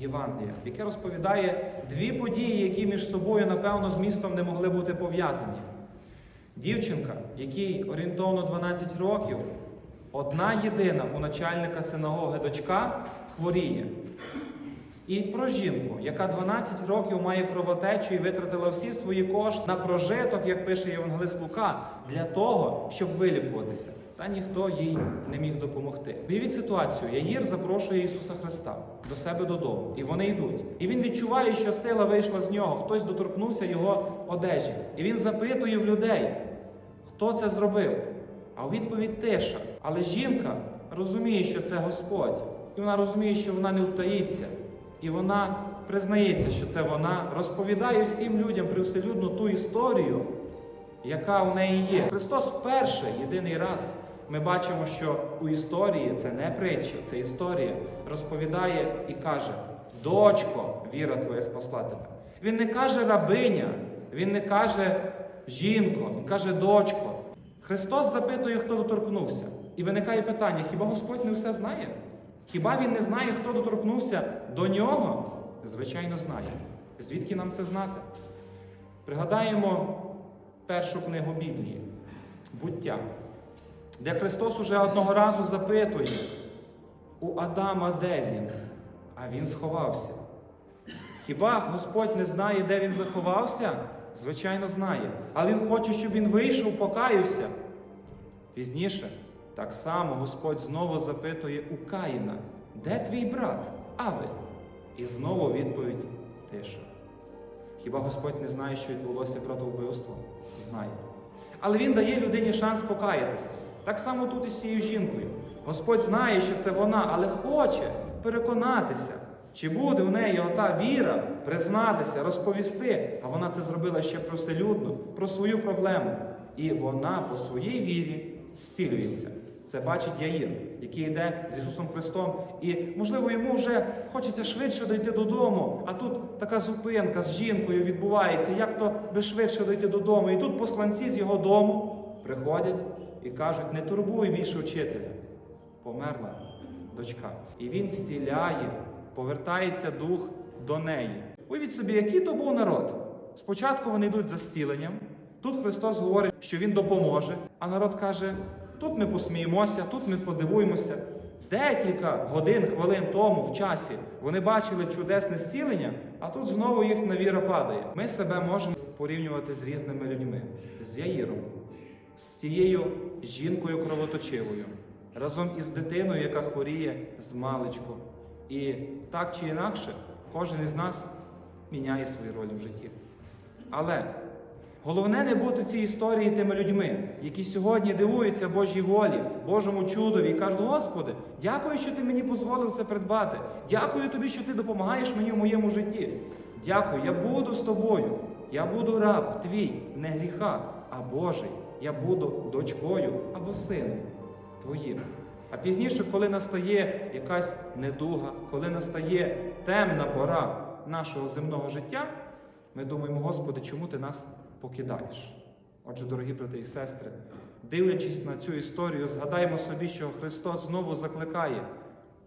Євангелія, яке розповідає дві події, які між собою, напевно, з містом не могли бути пов'язані. Дівчинка, якій орієнтовно 12 років, одна єдина у начальника синагоги дочка хворіє. І про жінку, яка 12 років має кровотечу і витратила всі свої кошти на прожиток, як пише Євангелист Лука, для того, щоб вилікуватися. Та ніхто їй не міг допомогти. Уявіть ситуацію, Яїр запрошує Ісуса Христа до себе додому, і вони йдуть. І він відчуває, що сила вийшла з нього, хтось доторкнувся його одежі. І він запитує в людей, хто це зробив. А у відповідь тиша. Але жінка розуміє, що це Господь, і вона розуміє, що вона не втаїться. І вона признається, що це вона розповідає всім людям привселюдно ту історію, яка у неї є. Христос вперше, єдиний раз, ми бачимо, що у історії це не притча, це історія, розповідає і каже: Дочко, віра твоя спасла тебе. Він не каже рабиня, він не каже жінко, він каже дочко. Христос запитує, хто доторкнувся. І виникає питання: хіба Господь не все знає? Хіба він не знає, хто доторкнувся до нього? Звичайно, знає. Звідки нам це знати? Пригадаємо першу книгу Біблії буття, де Христос уже одного разу запитує у Адама, де він? А він сховався. Хіба Господь не знає, де він заховався? Звичайно, знає. Але Він хоче, щоб він вийшов, покаявся. Пізніше, так само Господь знову запитує у Каїна, де твій брат? Авель? І знову відповідь тиша. Хіба Господь не знає, що відбулося проти вбивства? Знає. Але Він дає людині шанс покаятися. Так само тут і з цією жінкою. Господь знає, що це вона, але хоче переконатися, чи буде в неї ота віра признатися, розповісти. А вона це зробила ще привселюдно, про свою проблему. І вона по своїй вірі зцілюється. Це бачить Яїр, який йде з Ісусом Христом. І, можливо, йому вже хочеться швидше дойти додому, а тут така зупинка з жінкою відбувається, як то би швидше дойти додому. І тут посланці з його дому приходять і кажуть: не турбуй більше вчителя. Померла дочка. І він зціляє, повертається дух до неї. Уявіть собі, який то був народ. Спочатку вони йдуть за зціленням. Тут Христос говорить, що Він допоможе, а народ каже: тут ми посміємося, тут ми подивуємося. Декілька годин, хвилин тому в часі вони бачили чудесне зцілення, а тут знову їхня віра падає. Ми себе можемо порівнювати з різними людьми, з Яїром, з цією жінкою кровоточивою, разом із дитиною, яка хворіє з маличку. І так чи інакше, кожен із нас міняє свої ролі в житті. Але головне не бути в цій історії тими людьми, які сьогодні дивуються Божій волі, Божому чудові і кажуть, Господи, дякую, що ти мені дозволив це придбати. Дякую тобі, що ти допомагаєш мені в моєму житті. Дякую, я буду з тобою. Я буду раб твій, не гріха, а Божий. Я буду дочкою або сином твоїм. А пізніше, коли настає якась недуга, коли настає темна пора нашого земного життя, ми думаємо, Господи, чому ти нас покидаєш? Отже, дорогі брати і сестри, дивлячись на цю історію, згадаємо собі, що Христос знову закликає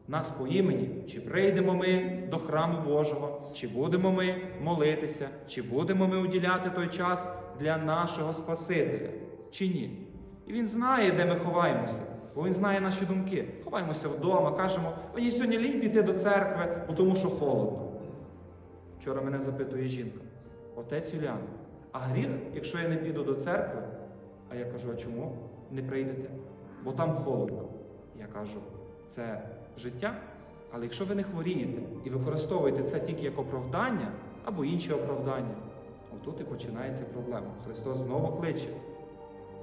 нас по імені, чи прийдемо ми до храму Божого, чи будемо ми молитися, чи будемо ми уділяти той час для нашого Спасителя, чи ні. І Він знає, де ми ховаємося, бо Він знає наші думки. Ховаємося вдома, кажемо, мені сьогодні лінь піти до церкви, бо тому що холодно. Вчора мене запитує жінка, отець Юліан, а гріх, якщо я не піду до церкви, а я кажу, а чому не прийдете? Бо там холодно. Я кажу, це життя. Але якщо ви не хворієте і використовуєте це тільки як оправдання або інші оправдання, отут і починається проблема. Христос знову кличе.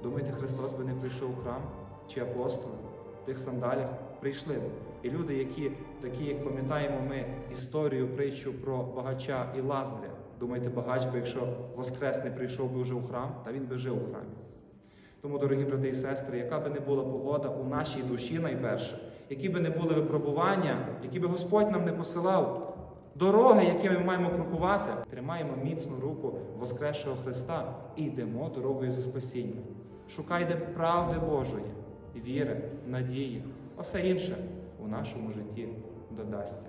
Думаєте, Христос би не прийшов у храм чи апостоли в тих сандалях прийшли. І люди, які такі, як пам'ятаємо ми історію притчу про багача і Лазаря. Думаєте, багач би, якщо Воскрес не прийшов би вже у храм, та він би жив у храмі. Тому, дорогі брати і сестри, яка би не була погода у нашій душі найперше, які би не були випробування, які би Господь нам не посилав, дороги, якими ми маємо крокувати, тримаємо міцну руку Воскресшого Христа і йдемо дорогою за спасіння. Шукайте правди Божої, віри, надії, усе інше у нашому житті додасться.